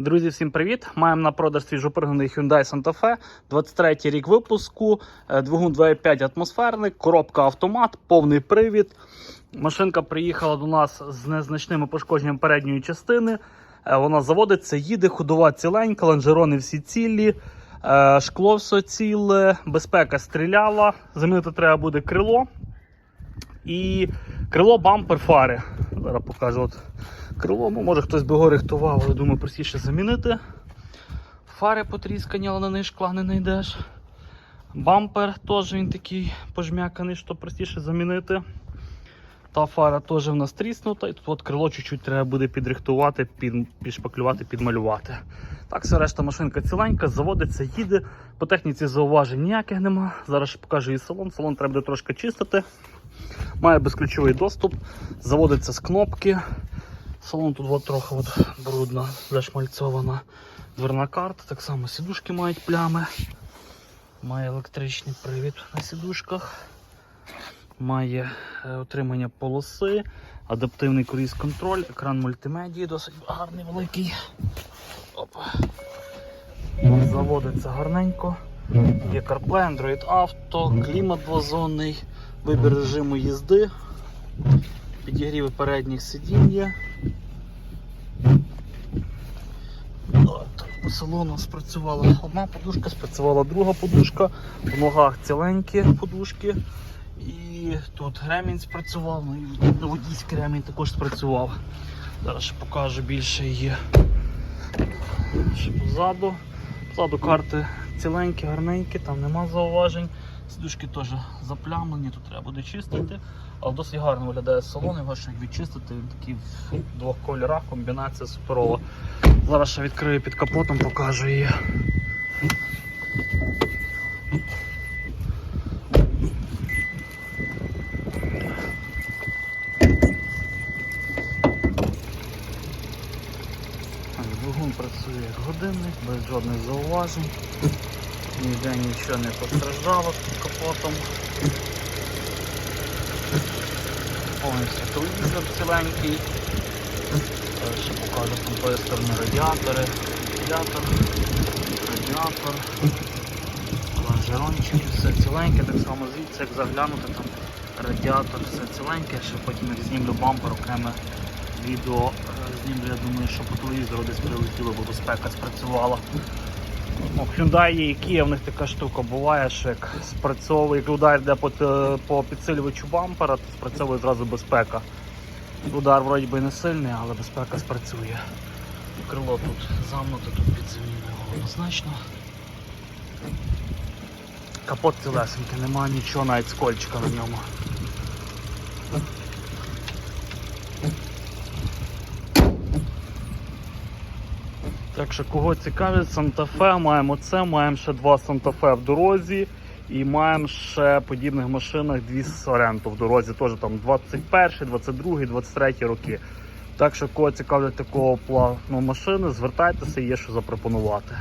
Друзі, всім привіт! Маємо на продаж свіжопригнаний Hyundai Santa Fe, 23 рік випуску, е, двигун 2.5 атмосферник, коробка автомат, повний привід. Машинка приїхала до нас з незначними пошкодженням передньої частини. Е, Вона заводиться, їде, ходова ціленька, лонжерони всі цілі, е, шкло все ціле, безпека стріляла. Замінити треба буде крило. І крило бампер фари. Зараз покажу. От крило, ну, може хтось би його рихтував, але думаю, простіше замінити. Фари потріскані, але на них шкла не знайдеш. Бампер теж він такий пожмяканий, що простіше замінити. Та фара теж в нас тріснута, і тут от крило чуть-чуть треба буде підрихтувати, під, підшпаклювати, підмалювати. Так, все решта машинка ціленька, заводиться, їде. По техніці зауважень ніяких нема. Зараз покажу її салон. Салон треба буде трошки чистити. Має безключовий доступ, заводиться з кнопки. Салон тут от трохи от брудно, зашмальцована дверна карта. Так само сідушки мають плями. Має електричний привід на сідушках. Має е, отримання полоси, адаптивний круїз контроль, екран мультимедії, досить гарний великий. Опа. Заводиться гарненько. Є CarPlay, Android Auto, клімат двозонний, вибір режиму їзди, підігріви передніх сидінь є. От, Салону спрацювала одна подушка, спрацювала друга подушка, в ногах ціленькі подушки. І тут ремінь спрацював, ну і водійський ремінь також спрацював. Зараз ще покажу більше її. Ще позаду. Позаду карти ціленькі, гарненькі, там нема зауважень. Сидушки теж заплямлені, тут треба буде чистити. Але досить гарно виглядає салон, його ще відчистити, він такий в двох кольорах, комбінація суперова. Зараз ще відкрию під капотом, покажу її. Двигун працює як годинник, без жодних зауважень. Ніде нічого не постраждало під капотом. Повністю телевізор ціленький. Ще покажу з тої сторони радіатори. Радіатор, радіатор, лонжерончики, все ціленьке, так само звідси, як заглянути, там радіатор, все ціленьке, ще потім як знімлю бампер, окреме відео е, знімлю, я думаю, що по телевізору десь прилетіло, бо безпека спрацювала. Ну, Hyundai і Kia, в них така штука буває, що як спрацьовує, як удар йде по, по підсилювачу бампера, то спрацьовує зразу безпека. Удар вроді би не сильний, але безпека спрацює. Крило тут замнуте, тут під заміною однозначно. Капот цілесенький, немає нічого, навіть скольчика на ньому. Так що кого цікавить Санта-Фе, маємо це, маємо ще два Санта-Фе в дорозі і маємо ще подібних машинах дві Соренто в дорозі, теж там 21, 22, 23 роки. Так що кого цікавлять такого плану машини, звертайтеся, є що запропонувати.